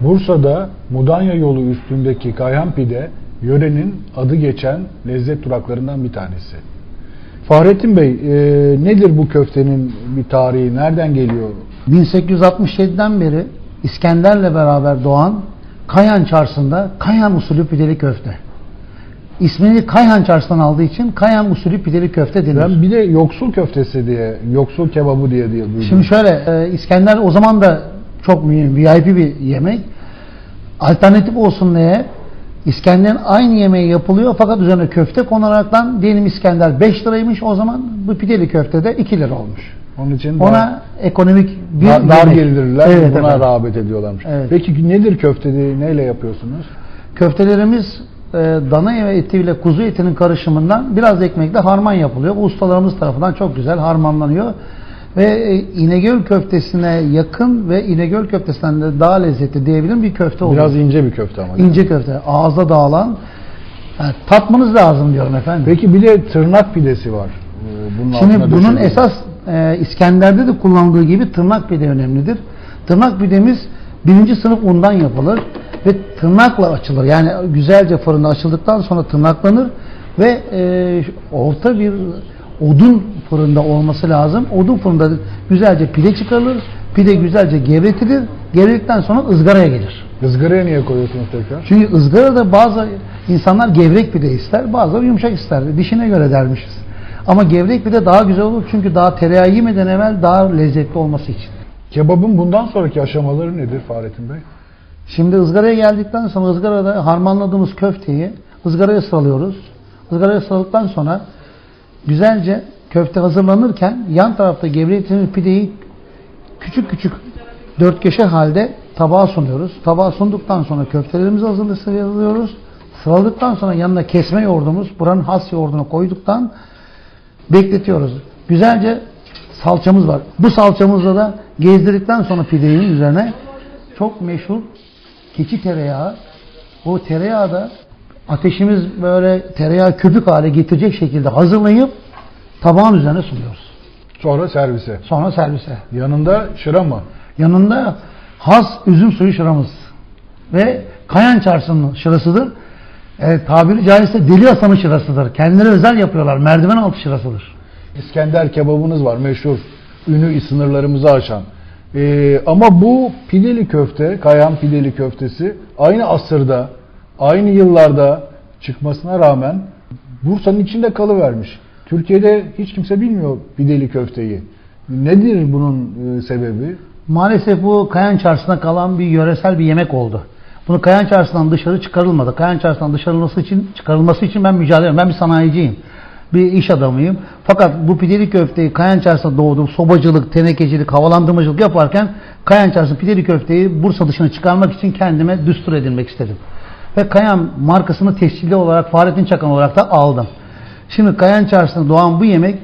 Bursa'da Mudanya yolu üstündeki Kayhan Pide yörenin adı geçen lezzet duraklarından bir tanesi. Fahrettin Bey, e, nedir bu köftenin bir tarihi? Nereden geliyor? 1867'den beri İskender'le beraber doğan Kayhan Çarşısı'nda Kayhan usulü pideli köfte. İsmini Kayhan Çarşısı'dan aldığı için Kayhan usulü pideli köfte denir. Ben bir de yoksul köftesi diye, yoksul kebabı diye diye duydum. Şimdi şöyle e, İskender o zaman da çok mühim VIP bir yemek. Alternatif olsun diye İskender'in aynı yemeği yapılıyor fakat üzerine köfte konaraktan diyelim İskender 5 liraymış o zaman bu pideli köfte de 2 lira olmuş. Onun için daha- Ona ekonomik bir dar, dar gelirler, Evet, buna efendim. rağbet ediyorlarmış. Evet. Peki nedir köftede, neyle yapıyorsunuz? Köftelerimiz e, dana eti ile kuzu etinin karışımından biraz ekmekle harman yapılıyor. Bu ustalarımız tarafından çok güzel harmanlanıyor. Ve e, İnegöl köftesine yakın ve İnegöl köftesinden de daha lezzetli diyebilirim bir köfte oluyor. Biraz ince bir köfte ama. ince köfte, ağızda dağılan. Yani tatmanız lazım diyorum efendim. Peki bir de tırnak pidesi var. Ee, Bunun Şimdi bunun esas e, İskender'de de kullanıldığı gibi tırnak pide önemlidir. Tırnak pidemiz birinci sınıf undan yapılır ve tırnakla açılır. Yani güzelce fırında açıldıktan sonra tırnaklanır ve e, orta bir odun fırında olması lazım. Odun fırında güzelce pide çıkarılır. Pide güzelce gevretilir. Gevredikten sonra ızgaraya gelir. Izgaraya niye koyuyorsunuz tekrar? Çünkü ızgarada bazı insanlar gevrek pide ister, bazıları yumuşak ister. Dişine göre dermişiz. Ama gevrek pide daha güzel olur çünkü daha tereyağı yemeden evvel daha lezzetli olması için. Kebabın bundan sonraki aşamaları nedir Fahrettin Bey? Şimdi ızgaraya geldikten sonra ızgarada harmanladığımız köfteyi ızgaraya sıralıyoruz. Izgaraya sıraladıktan sonra güzelce köfte hazırlanırken yan tarafta gevrettiğimiz pideyi küçük küçük dört köşe halde tabağa sunuyoruz. Tabağa sunduktan sonra köftelerimizi hazırlıyoruz. Sıraladıktan sonra yanına kesme yoğurdumuz, buranın has yoğurdunu koyduktan bekletiyoruz. Güzelce salçamız var. Bu salçamızla da gezdirdikten sonra pidenin üzerine çok meşhur keçi tereyağı. Bu tereyağı da ateşimiz böyle tereyağı köpük hale getirecek şekilde hazırlayıp tabağın üzerine sunuyoruz. Sonra servise. Sonra servise. Yanında şıra mı? Yanında has üzüm suyu şıramız ve Kayan Çarşısı'nın şırasıdır. E, tabiri caizse Deli Hasan'ın şırasıdır. Kendileri özel yapıyorlar. Merdiven altı şırasıdır. İskender kebabınız var meşhur. Ünü sınırlarımızı aşan. Ee, ama bu pideli köfte, Kayhan pideli köftesi aynı asırda, aynı yıllarda çıkmasına rağmen Bursa'nın içinde kalıvermiş. Türkiye'de hiç kimse bilmiyor pideli köfteyi. Nedir bunun e, sebebi? Maalesef bu Kayan Çarşısı'na kalan bir yöresel bir yemek oldu. Bunu Kayan Çarşısı'ndan dışarı çıkarılmadı. Kayan Çarşısı'ndan dışarılması için çıkarılması için ben mücadele ediyorum. Ben bir sanayiciyim. Bir iş adamıyım. Fakat bu pideli köfteyi Kayan Çarşısı'nda doğdum. Sobacılık, tenekecilik, havalandırmacılık yaparken Kayan Çarşısı pideli köfteyi Bursa dışına çıkarmak için kendime düstur edinmek istedim. Ve Kayan markasını tescilli olarak Fahrettin Çakan olarak da aldım. Şimdi Kayan Çarşısı'nda doğan bu yemek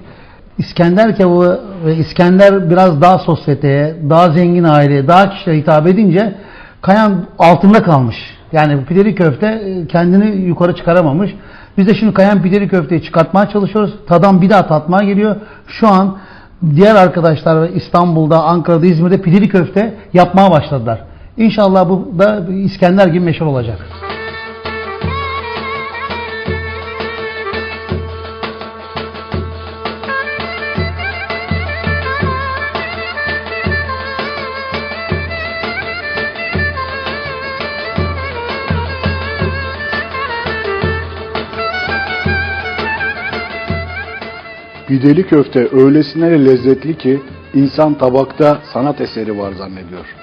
İskender kebabı ve İskender biraz daha sosyeteye, daha zengin aileye, daha kişilere hitap edince Kayan altında kalmış. Yani bu pideli köfte e, kendini yukarı çıkaramamış. Biz de şimdi Kayan pideli köfteyi çıkartmaya çalışıyoruz. Tadan bir daha tatmaya geliyor. Şu an diğer arkadaşlar İstanbul'da, Ankara'da, İzmir'de pideli köfte yapmaya başladılar. İnşallah bu da İskender gibi meşhur olacak. Pideli köfte öylesine lezzetli ki insan tabakta sanat eseri var zannediyor.